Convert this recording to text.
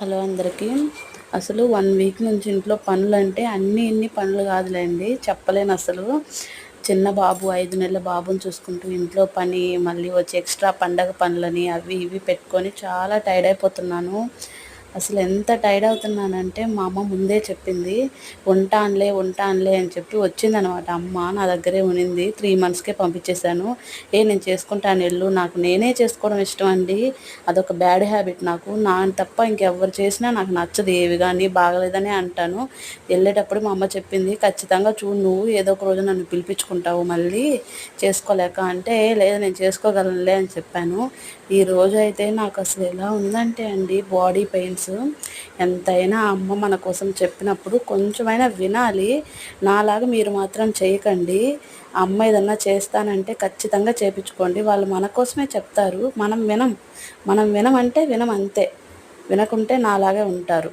Hello అందరికీ. అసలు one week నుంచి ఇంట్లో పనులు అంటే అన్ని ఇన్ని పనులు కాదులేండి. చెప్పలేను అసలు. చిన్న బాబు ఐదు నెలల బాబుని చూసుకుంటూ ఇంట్లో పని మళ్ళీ వచ్చి ఎక్స్ట్రా పండగ పనులని అవి ఇవి పెట్టుకొని చాలా టైర్డ్ అయిపోతున్నాను. అసలు ఎంత టైర్డ్ అవుతున్నానంటే మా అమ్మ ముందే చెప్పింది ఉంటానులే ఉంటానులే అని చెప్పి వచ్చిందనమాట. అమ్మ నా దగ్గరే ఉనింది త్రీ మంత్స్కే పంపించేశాను. ఏ నేను చేసుకుంటాను ఎల్లు నాకు నేనే చేసుకోవడం ఇష్టం అండి. అదొక బ్యాడ్ హ్యాబిట్ నాకు. నా తప్ప ఇంకెవ్వరు చేసినా నాకు నచ్చదు ఏవి కానీ బాగలేదని అంటాను. వెళ్ళేటప్పుడు మా అమ్మ చెప్పింది ఖచ్చితంగా చూడు నువ్వు ఏదో ఒక రోజు నన్ను పిలిపించుకుంటావు మళ్ళీ చేసుకోలేక. అంటే లేదు నేను చేసుకోగలనులే అని చెప్పాను. ఈ రోజు అయితే నాకు అసలు ఎలా ఉందంటే అండి బాడీ పెయిన్స్ ఎంతైనా అమ్మ మన కోసం చెప్పినప్పుడు కొంచెమైనా వినాలి. నాలాగా మీరు మాత్రం చేయకండి. అమ్మ ఏదన్నా చేస్తానంటే ఖచ్చితంగా చేపించుకోండి. వాళ్ళు మన కోసమే చెప్తారు. మనం వినం. మనం వినమంటే వినం అంతే వినకుంటే నాలాగే ఉంటారు.